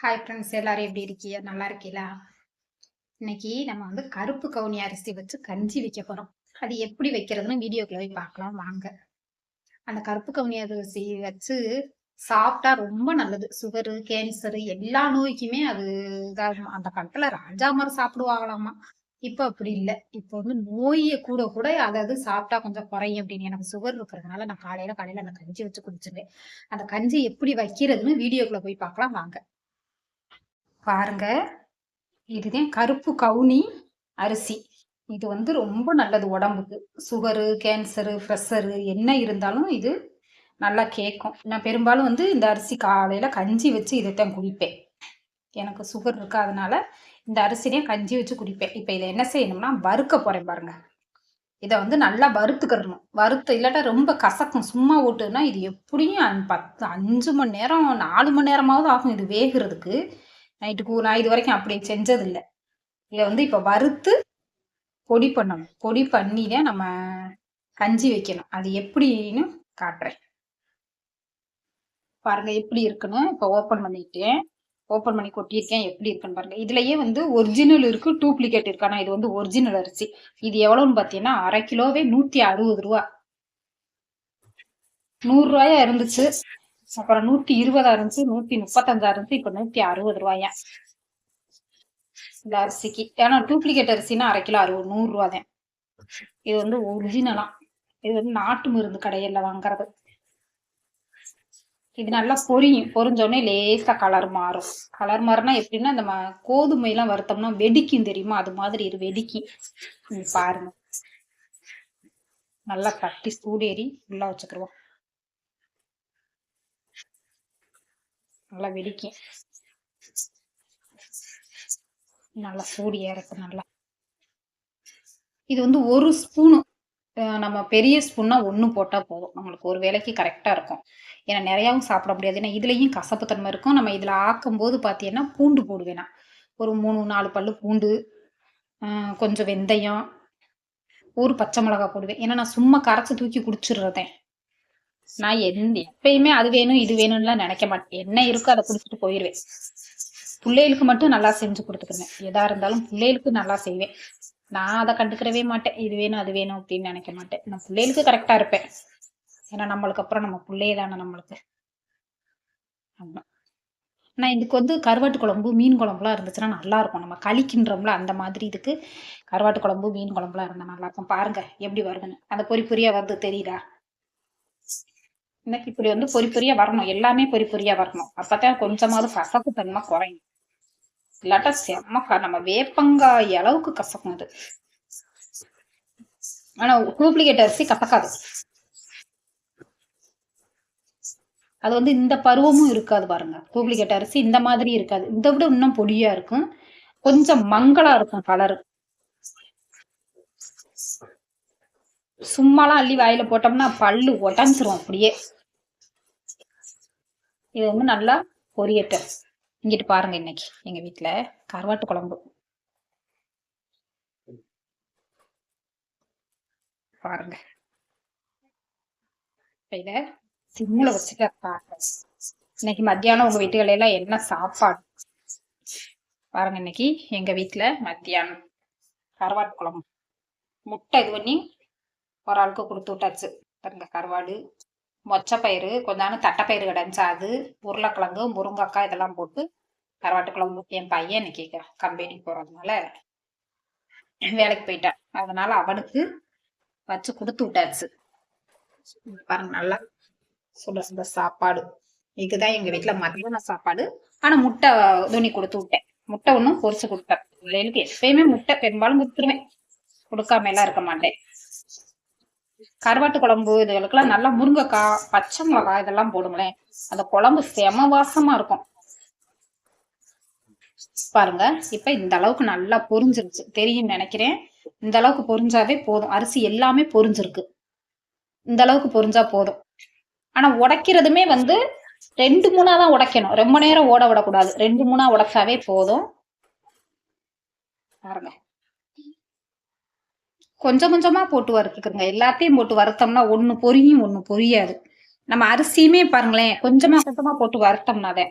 Hi friends எல்லாரும் எப்படி இருக்கீங்க? நல்லா இருக்கீங்களா? இன்னைக்கு நம்ம வந்து கருப்பு கவுனி அரிசி வச்சு கஞ்சி வைக்க போறோம். அது எப்படி வைக்கிறதுன்னு வீடியோக்குள்ள போய் பார்க்கலாம். வாங்க. அந்த கருப்பு கவுனி அரிசி வச்சு சாப்பிட்டா ரொம்ப நல்லது. சுகரு கேன்சரு எல்லா நோய்க்குமே அது இதாகும். அந்த காலத்துல ராஜா மரம் சாப்பிடுவாங்களாமா? இப்போ அப்படி இல்லை. இப்போ வந்து நோயை கூட கூட அதாவது சாப்பிட்டா கொஞ்சம் குறையும் அப்படின்னு. எனக்கு சுகர் இருக்கிறதுனால நான் காலையில காலையில அந்த கஞ்சி வச்சு குடிச்சிருவேன். அந்த கஞ்சி எப்படி வைக்கிறதுன்னு வீடியோக்குள்ள போய் பார்க்கலாம். வாங்க. பாருங்க. இதுதான் கருப்பு கவுனி அரிசி. இது வந்து ரொம்ப நல்லது உடம்புக்கு. சுகரு கேன்சரு ப்ரெஷரு என்ன இருந்தாலும் இது நல்லா கேட்கும் நான் பெரும்பாலும் வந்து இந்த அரிசி காலையில் கஞ்சி வச்சு இதைத்தான் குடிப்பேன். எனக்கு சுகர் இருக்காதனால இந்த அரிசினையும் கஞ்சி வச்சு குடிப்பேன். இப்போ இதை என்ன செய்யணும்னா வறுக்க போகிறேன் பாருங்க. இதை வந்து நல்லா வறுத்துக்கிடணும். வறுத்து இல்லாட்டா ரொம்ப கசக்கும். சும்மா ஓட்டுனா இது எப்படியும் பத்து அஞ்சு மணி நேரம் நாலு மணி நேரமாவது ஆகும் இது வேகிறதுக்கு. நைட்டுக்கு நான் இது வரைக்கும் அப்படி செஞ்சதில்லை. இதை வந்து இப்போ வறுத்து பொடி பண்ணணும். பொடி பண்ணி நம்ம கஞ்சி வைக்கணும். அது எப்படின்னு காட்டுறேன். பாருங்க எப்படி இருக்குன்னு இப்போ ஓப்பன் பண்ணிட்டேன். ஓப்பன் பண்ணி கொட்டியிருக்கேன். எப்படி இருக்குன்னு பாருங்க. இதுலயே வந்து ஒரிஜினல் இருக்கு டூப்ளிகேட் இருக்கு. ஆனா இது வந்து ஒரிஜினல் அரிசி. இது எவ்வளவுன்னு பாத்தீங்கன்னா அரை கிலோவே நூத்தி அறுபது ரூபா. நூறு ரூபாயா இருந்துச்சு. அப்புறம் நூத்தி இருபதா இருந்துச்சு நூத்தி முப்பத்தஞ்சா இருந்துச்சு இப்ப நூத்தி அறுபது ரூபாயா? இந்த அரிசிக்கு. ஏன்னா டூப்ளிகேட் அரிசினா அரை கிலோ அறுபது நூறு ரூபா தான். இது வந்து ஒரிஜினலா இது வந்து நாட்டு மருந்து கடையில வாங்குறது. இது நல்லா பொரியும் பொரிஞ்சோடனே லேசா கலர் மாறும். கலர் மாறினா எப்படின்னா இந்த கோதுமை எல்லாம் வறுத்தோம்னா வெடிக்கும் தெரியுமா? அது மாதிரி இது வெடிக்கும். பாருங்க. நல்லா கட்டி சூடேறி உள்ள வச்சுக்கிருவோம். நல்லா வெடிக்கும் நல்லா சூடு ஏறட்டும் நல்லா. இது வந்து ஒரு ஸ்பூனு. நம்ம பெரிய ஸ்பூன்னா ஒன்று போட்டால் போதும். நம்மளுக்கு ஒரு வேலைக்கு கரெக்டாக இருக்கும். ஏன்னா நிறையாவும் சாப்பிட முடியாது. ஏன்னா இதுலேயும் கசப்பு தன்மை இருக்கும். நம்ம இதில் ஆக்கும்போது பார்த்தீங்கன்னா பூண்டு போடுவேன் நான். ஒரு மூணு நாலு பல்லு பூண்டு கொஞ்சம் வெந்தயம் ஒரு பச்சை மிளகா போடுவேன். ஏன்னா நான் சும்மா கரைச்சி தூக்கி குடிச்சிடுறதேன் நான் எந்த எப்பயுமே அது வேணும் இது வேணும்லாம் நினைக்க மாட்டேன். என்ன இருக்கோ அதை குடிச்சிட்டு போயிடுவேன் பிள்ளைகளுக்கு மட்டும் நல்லா செஞ்சு கொடுத்துக்குவேன் எதா இருந்தாலும் பிள்ளைகளுக்கு நல்லா செய்வேன். நான் அதை கண்டுக்கிறவே மாட்டேன். இது வேணும் அது வேணும் அப்படின்னு நினைக்க மாட்டேன். நான் பிள்ளைகளுக்கு கரெக்டா இருப்பேன். ஏன்னா நம்மளுக்கு அப்புறம் நம்ம பிள்ளையே தானே நம்மளுக்கு. ஆமா. நான் இதுக்கு வந்து கருவாட்டு குழம்பு மீன் குழம்புலாம் இருந்துச்சுன்னா நல்லா இருக்கும். நம்ம களிக்கின்றோம்ல அந்த மாதிரி இதுக்கு கருவாட்டு குழம்பு மீன் குழம்புலாம் இருந்தா நல்லா இருக்கும். பாருங்க எப்படி வருதுன்னு. அந்த பொறி பொரியா வருது தெரியுதா? எனக்கு இப்படி வந்து பொறி பொறியா வரணும். எல்லாமே பொறி பொரியா வரணும். அப்பதான் கொஞ்சமாவது கசப்பு தன்மை குறையும். இல்லாட்டா செம்ம நம்ம வேப்பங்காய் அளவுக்கு கசக்கும் அது. ஆனா டூப்ளிகேட் அரிசி கசக்காது. அது வந்து இந்த பருவமும் இருக்காது பாருங்க. டூப்ளிகேட் அரிசி இந்த மாதிரி இருக்காது. இதை விட இன்னும் பொடியா இருக்கும். கொஞ்சம் மங்களா இருக்கும் கலர் சும்மாலாம் அள்ளி வாயில போட்டோம்னா பல்லு உடஞ்சிரும் அப்படியே. இது வந்து நல்லா பொரியட்டும் இங்கிட்டு பாருங்க இன்னைக்கு எங்க வீட்ல. கருவாட்டு குழம்பு. பாருங்க. இத சிம்முல வச்சுட்டு பாருங்க. இன்னைக்கு மத்தியானம் உங்க வீட்டுகள் எல்லாம் என்ன சாப்பாடு? பாருங்க இன்னைக்கு எங்க வீட்ல மத்தியானம் கருவாட்டு குழம்பு. முட்டை இது பண்ணி ஒரு ஆளுக்கு கொடுத்து விட்டாச்சு. பாருங்க கருவாடு மொச்சப்பயிறு கொஞ்சம் தட்டைப்பயிறு கிடந்துச்சா. அது உருளைக்கிழங்கு முருங்கக்காய் இதெல்லாம் போட்டு கருவாட்டு குழம்பு என் பையன் இன்னைக்கு கம்பெனிக்கு போகிறதுனால வேலைக்கு போயிட்டான். அதனால அவனுக்கு வச்சு கொடுத்து விட்டாச்சு. பாருங்க நல்லா சுட சுட சாப்பாடு. இதுதான் எங்க வீட்டுல மத்தியான சாப்பாடு. ஆனா முட்டை துணி கொடுத்து விட்டேன். முட்டை ஒன்றும் பொரிச்சு கொடுத்தேன் எனக்கு எப்பயுமே முட்டை பெரும்பாலும் கொடுத்துருவேன் கொடுக்காம எல்லாம் இருக்க மாட்டேன். கருவாட்டு குழம்பு இதுகளுக்கெல்லாம் நல்லா முருங்கைக்காய் பச்சை மிளகாய் இதெல்லாம் போடுங்களேன் அந்த குழம்பு செம வாசமா இருக்கும். பாருங்க இப்ப இந்த அளவுக்கு நல்லா பொரிஞ்சிருச்சு. தெரியும் நினைக்கிறேன். இந்த அளவுக்கு பொரிஞ்சாவே போதும். அரிசி எல்லாமே பொரிஞ்சிருக்கு. இந்த அளவுக்கு பொரிஞ்சா போதும். ஆனா உடைக்கிறதுமே வந்து ரெண்டு மூணா தான் உடைக்கணும். ரொம்ப நேரம் ஓட விடக்கூடாது. ரெண்டு மூணா உடைச்சாவே போதும். பாருங்க. கொஞ்சம் கொஞ்சமா போட்டு வறுத்துக்குங்க. எல்லாத்தையும் போட்டு வறுத்தோம்னா ஒன்று பொரியும் ஒன்று பொரியாது. நம்ம அரிசியுமே பாருங்களேன் கொஞ்சமா கொஞ்சமா போட்டு வறுத்தோம்னாதே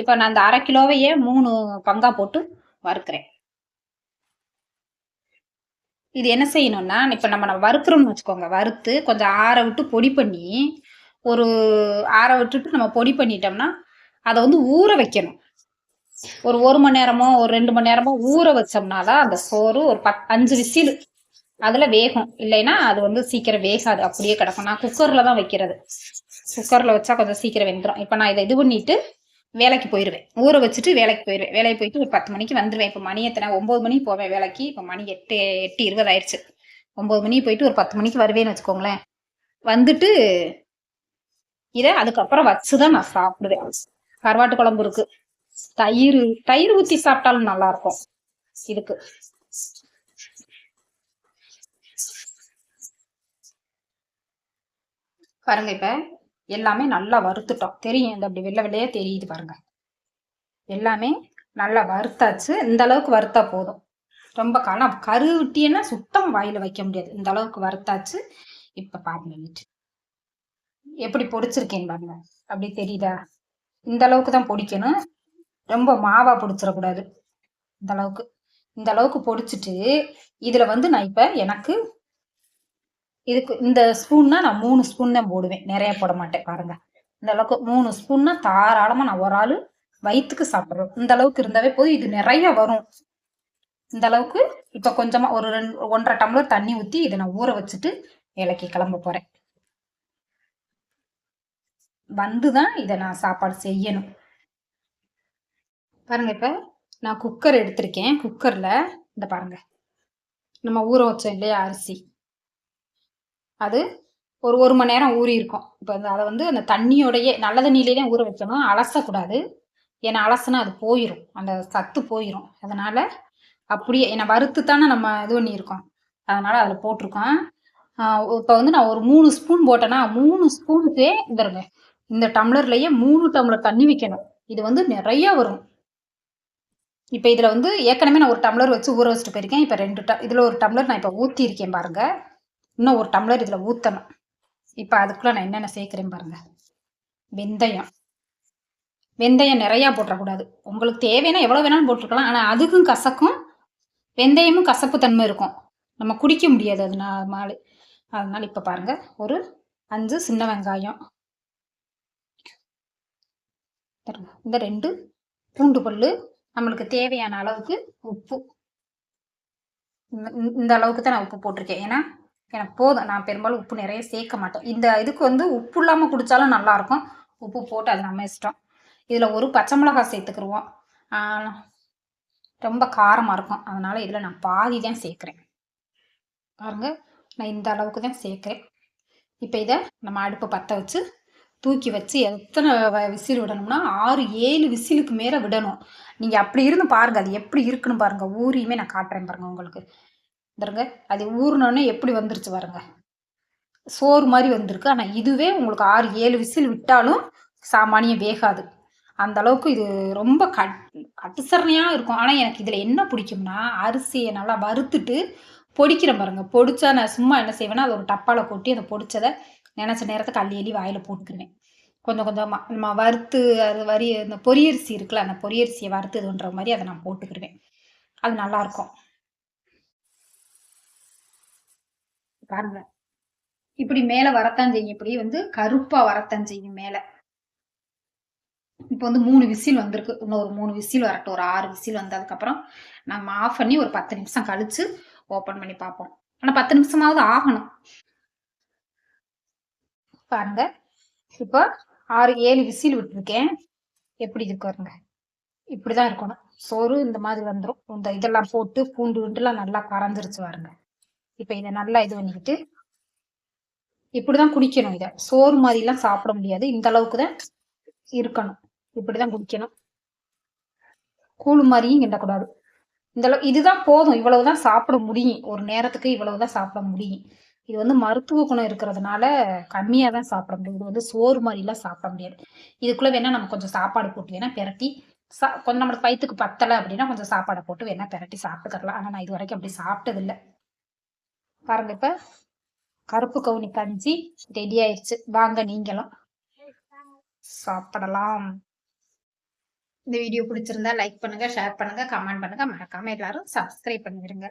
இப்போ நான் அந்த அரை கிலோவையே மூணு பங்கா போட்டு வறுக்கிறேன். இது என்ன செய்யணும்னா இப்போ நம்ம நம்ம வறுக்கிறோம்னு வச்சுக்கோங்க. வறுத்து கொஞ்சம் ஆற விட்டு பொடி பண்ணி ஒரு ஆற விட்டுட்டு நம்ம பொடி பண்ணிட்டோம்னா அதை வந்து ஊற வைக்கணும். ஒரு ஒரு மணி நேரமோ ஒரு ரெண்டு மணி நேரமோ ஊற வச்சோம்னா தான் அந்த சோறு ஒரு பத் அஞ்சு விசில் அதில் வேகும். இல்லைன்னா அது வந்து சீக்கிரம் வேகாது. அப்படியே கிடக்கும். நான் குக்கரில் தான் வைக்கிறது. குக்கரில் வச்சா கொஞ்சம் சீக்கிரம் வெந்துடும் இப்போ நான் இதை இது பண்ணிட்டு வேலைக்கு போயிடுவேன் ஊற வச்சுட்டு வேலைக்கு போயிடுவேன் வேலைக்கு போயிட்டு ஒரு பத்து மணிக்கு வந்துடுவேன் இப்போ மணி எத்தனை? ஒம்பது மணிக்கு போவேன் வேலைக்கு. இப்போ மணி எட்டு எட்டு இருபது ஆயிடுச்சு. ஒம்பது மணிக்கு போயிட்டு ஒரு பத்து மணிக்கு வருவேன்னு வச்சுக்கோங்களேன். வந்துட்டு இதை அதுக்கப்புறம் வச்சு தான் நான் சாப்பிடுவேன். கருவாட்டு குழம்பு இருக்கு. தயிர் தயிர் ஊற்றி சாப்பிட்டாலும் நல்லா இருக்கும். இதுக்கு. பாருங்க இப்போ எல்லாமே நல்லா வறுத்துட்டோம். தெரியும் இந்த அப்படி வெள்ளை வெள்ளையே தெரியுது பாருங்க. எல்லாமே நல்லா வறுத்தாச்சு. இந்த அளவுக்கு வறுத்தா போதும். ரொம்ப காலம் கரு விட்டியன்னா சுத்தம் வாயில் வைக்க முடியாது. இந்த அளவுக்கு வறுத்தாச்சு. இப்போ பாருங்க வீட்டு. எப்படி பொடிச்சிருக்கேன் பாருங்க. அப்படி தெரியுதா? இந்த அளவுக்கு தான் பொடிக்கணும். ரொம்ப மாவா பொடிச்சிடக்கூடாது. இந்த அளவுக்கு. இந்த அளவுக்கு பொடிச்சிட்டு இதில் வந்து நான் இப்போ எனக்கு இதுக்கு இந்த ஸ்பூன்னா நான் மூணு ஸ்பூன் தான் போடுவேன். நிறைய போட மாட்டேன் பாருங்க. இந்த அளவுக்கு மூணு ஸ்பூன்னா தாராளமா நான் ஒரு ஆள் வயிற்றுக்கு சாப்பிட்றோம். இந்த அளவுக்கு இருந்தாவே போதும். இது நிறைய வரும். இந்த அளவுக்கு இப்ப கொஞ்சமா ஒரு ரெண்டு ஒன்றரை டம்ளர் தண்ணி ஊத்தி இதை நான் ஊற வச்சுட்டு வேலைக்கு கிளம்ப போறேன். வந்துதான் இதை நான் சாப்பாடு செய்யணும். பாருங்க இப்ப நான் குக்கர் எடுத்திருக்கேன். குக்கர்ல இந்த பாருங்க. நம்ம ஊற வச்சோம் இல்லையா அரிசி. அது ஒரு ஒரு மணி நேரம் ஊறி இருக்கும். இப்போ அதை வந்து அந்த தண்ணியோடையே நல்ல தண்ணியிலே ஊற வைக்கணும். அலசக்கூடாது. ஏன்னா அலசுனா அது போயிடும் அந்த சத்து போயிடும் அதனால் அப்படியே என்னை வறுத்து தானே நம்ம இது பண்ணியிருக்கோம். அதனால் அதில் போட்டிருக்கோம். இப்போ வந்து நான் ஒரு மூணு ஸ்பூன் போட்டேன்னா மூணு ஸ்பூனுக்கே இந்த இந்த டம்ளர்லையே மூணு டம்ளர் தண்ணி வைக்கணும். இது வந்து நிறைய வரும். இப்போ இதில் வந்து ஏற்கனவே நான் ஒரு டம்ளர் வச்சு ஊற வச்சுட்டு போயிருக்கேன். இப்போ ரெண்டு ட இதில் ஒரு டம்ளர் நான் இப்போ ஊற்றிருக்கேன் பாருங்கள் இன்னும் ஒரு டம்ளர் இதில் ஊற்றணும் இப்போ அதுக்குள்ளே நான் என்னென்ன சேர்க்குறேன் பாருங்க. வெந்தயம். வெந்தயம் நிறையா போட்டுறக்கூடாது. உங்களுக்கு தேவைன்னா எவ்வளோ வேணாலும் போட்டிருக்கலாம். ஆனால் அதுக்கும் கசக்கும் வெந்தயமும் கசப்பு தன்மை இருக்கும். நம்ம குடிக்க முடியாது அது மாலை. அதனால் இப்போ பாருங்க. ஒரு அஞ்சு சின்ன வெங்காயம். இந்த ரெண்டு பூண்டு பல்லு நம்மளுக்கு தேவையான அளவுக்கு உப்பு. இந்த அளவுக்கு தான் நான் உப்பு போட்டிருக்கேன். ஏன்னா எனக்கு போதும். நான் பெரும்பாலும் உப்பு நிறைய சேர்க்க மாட்டேன் இந்த இதுக்கு வந்து உப்பு இல்லாமல் குடித்தாலும் நல்லாயிருக்கும். உப்பு போட்டு அது நம்ம இஷ்டம். இதில் ஒரு பச்சை மிளகாய் சேர்த்துக்கிருவோம். ரொம்ப காரமாக இருக்கும். அதனால் இதில் நான் பாதி தான் சேர்க்குறேன். பாருங்க நான் இந்த அளவுக்கு தான் சேர்க்குறேன். இப்போ இதை நம்ம அடுப்பை பற்ற வச்சு தூக்கி வச்சு எத்தனை விசில் விடணும்னா ஆறு ஏழு விசிலுக்கு மேலே விடணும். நீங்கள் அப்படி இருந்து பாருங்கள் அது எப்படி இருக்குன்னு பாருங்கள் ஊரியுமே நான் காட்டுறேன் பாருங்கள் உங்களுக்கு. பாருங்க அது ஊறினோடனே எப்படி வந்துருச்சு பாருங்க. சோறு மாதிரி வந்திருக்கு. ஆனால் இதுவே உங்களுக்கு ஆறு ஏழு விசில் விட்டாலும் சாமானியம் வேகாது. அந்த அளவுக்கு இது ரொம்ப கட் கட்டுசரணையாக இருக்கும். ஆனால் எனக்கு இதில் என்ன பிடிக்கும்னா அரிசியை நல்லா வறுத்துட்டு பொடிக்கிறேன் பாருங்க. பொடிச்சா நான் சும்மா என்ன செய்வேன்னா அது ஒரு டப்பாவில் கொட்டி அதை பொடிச்சதை நினச்ச நேரத்துக்கு அள்ளி அள்ளி வாயில் போட்டுக்கிருவேன். கொஞ்சம் கொஞ்சமாக நம்ம வறுத்து அது வரி இந்த பொரியரிசி இருக்குல்ல அந்த பொரியரிசியை வறுத்து இதுன்ற மாதிரி அதை நான் போட்டுக்கிடுவேன் அது நல்லாயிருக்கும் பாருங்க. இப்படி மேல வரத்தான் செய்யும். இப்படி வந்து கருப்பா வரத்தான் செய்யும் மேல. இப்போ வந்து மூணு விசில் வந்திருக்கு. இன்னும் ஒரு மூணு விசில் வரட்டும். ஒரு ஆறு விசில் வந்ததுக்கப்புறம் நம்ம ஆஃப் பண்ணி ஒரு பத்து நிமிஷம் கழிச்சு ஓப்பன் பண்ணி பார்ப்போம். ஆனால் பத்து நிமிஷமாவது ஆகணும். பாருங்க. இப்போ ஆறு ஏழு விசில் விட்டுருக்கேன். எப்படி இருக்கு பாருங்க. இப்படிதான் இருக்கணும். சோறு இந்த மாதிரி வந்துடும் இந்த இதெல்லாம் போட்டு பூண்டு விண்டுலாம் நல்லா கரைஞ்சிருச்சு பாருங்க. இப்போ இதை நல்லா இது பண்ணிக்கிட்டு இப்படிதான் குடிக்கணும் இதை. சோறு மாதிரிலாம் சாப்பிட முடியாது. இந்த அளவுக்கு தான் இருக்கணும். இப்படிதான் குடிக்கணும். கூழு மாதிரியும் கிண்டக்கூடாது. இந்த அளவு இதுதான் போதும். இவ்வளவுதான் சாப்பிட முடியும். ஒரு நேரத்துக்கு இவ்வளவுதான் சாப்பிட முடியும். இது வந்து மருத்துவ குணம் இருக்கிறதுனால கம்மியா தான் சாப்பிட முடியும். இது வந்து சோறு மாதிரிலாம் சாப்பிட முடியாது. இதுக்குள்ள வேணா நம்ம கொஞ்சம் சாப்பாடு போட்டு வேணா பெரட்டி சா கொஞ்சம் நம்மளுக்கு வயிற்றுக்கு பத்தலை அப்படின்னா கொஞ்சம் சாப்பாடை போட்டு வேணா பெரட்டி சாப்பிட்டுக்கலாம் ஆனால் நான் இது வரைக்கும் அப்படி சாப்பிட்டதில்லை. பாருங்க இப்ப. கருப்பு கவுனி கஞ்சி ரெடி ஆயிடுச்சு வாங்க நீங்களும். சாப்பிடலாம். இந்த வீடியோ பிடிச்சிருந்தா லைக் பண்ணுங்க ஷேர் பண்ணுங்க கமெண்ட் பண்ணுங்க. மறக்காம எல்லாரும் சப்ஸ்கிரைப் பண்ணிடுங்க